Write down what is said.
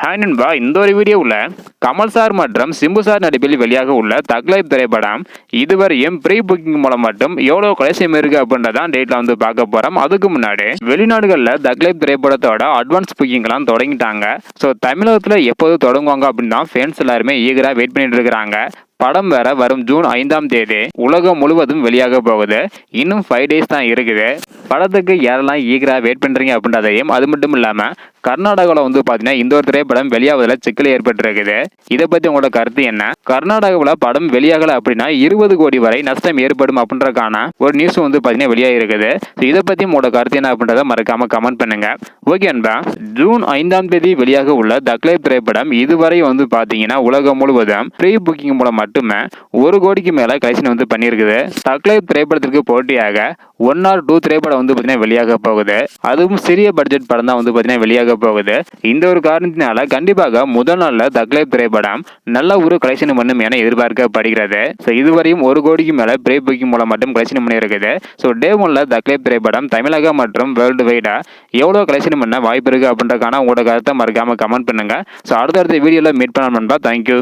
Hi நண்பா. இந்த ஒரு வீடியோவில் கமல் சார் மற்றும் சிம்பு சார் நடிப்பில் வெளியாக உள்ள தக்லைப் திரைப்படம் இதுவரையும் ப்ரீ புக்கிங் மூலம் மட்டும் எவ்வளோ கலெக்ஷன் இருக்கு அப்படின்றதான் டேட்டில் வந்து பார்க்க போகிறோம் அதுக்கு முன்னாடி வெளிநாடுகளில் தக்லைப் திரைப்படத்தோட அட்வான்ஸ் புக்கிங்லாம் தொடங்கிட்டாங்க. ஸோ தமிழகத்தில் எப்போது தொடங்குவாங்க அப்படின்னு தான் ஃபேன்ஸ் எல்லாருமே ஈகராக வெயிட் பண்ணிட்டு இருக்கிறாங்க. படம் வேற வரும் ஜூன் ஐந்தாம் தேதி. உலகம் முழுவதும் வெளியாக போகுது. இன்னும் ஃபைவ் டேஸ் தான் இருக்குது. படத்துக்கு யாரெல்லாம் ஈகராக வெயிட் பண்ணுறீங்க அப்படின்றதையும் அது மட்டும் இல்லாமல் கர்நாடகாவில் வந்து பார்த்தீங்கன்னா இந்த ஒரு திரைப்படம் வெளியாவதில் சிக்கல் ஏற்பட்டிருக்குது. இதை பற்றி உங்களோட கருத்து என்ன? கர்நாடகாவில் படம் வெளியாகலை அப்படின்னா இருபது கோடி வரை நஷ்டம் ஏற்படும் அப்படின்றக்கான ஒரு நியூஸ் வந்து பார்த்தீங்கன்னா வெளியாகிருக்குது. ஸோ இதை பற்றி உங்களோட கருத்து என்ன அப்படின்றத மறக்காமல் கமெண்ட் பண்ணுங்க. ஓகே அன்பா ஜூன் ஐந்தாம் தேதி வெளியாக உள்ள தக்லைப் திரைப்படம் இதுவரை வந்து பார்த்தீங்கன்னா உலகம் முழுவதும் ப்ரீ புக்கிங் மூலம் மட்டுமே ஒரு கோடிக்கு மேலே கலெக்ஷன் வந்து பண்ணியிருக்குது. தக்லைப் திரைப்படத்திற்கு போட்டியாக ஒன் ஆர் டூ திரைப்படம் வந்து பார்த்தீங்கன்னா வெளியாக போகுது. அதுவும் சிறிய பட்ஜெட் படம் தான் வந்து பார்த்தீங்கன்னா வெளியாக போகுது. இந்த ஒரு காரணத்தினால கண்டிப்பாக முதல் நாளில் தக்லைப் திரைப்படம் நல்ல ஒரு கலெக்ஷன் பண்ணும் என எதிர்பார்க்கப்படுகிறது. ஸோ இதுவரையும் ஒரு கோடிக்கு மேலே ப்ரீ புக்கிங் மூலம் மட்டும் கலெக்ஷன் பண்ணியிருக்குது. ஸோ டே ஒன்ல தக்லைப் திரைப்படம் தமிழகம் மற்றும் வேர்ல்டு வைடாக எவ்வளோ கலெக்ஷன் பண்ண வாய்ப்பு இருக்குது அப்படின்றக்கான உங்களோட கருத்தை மறக்காமல் கமெண்ட் பண்ணுங்க. ஸோ அடுத்தடுத்த வீடியோவில் மீட் பண்ண நண்பா. தேங்க்யூ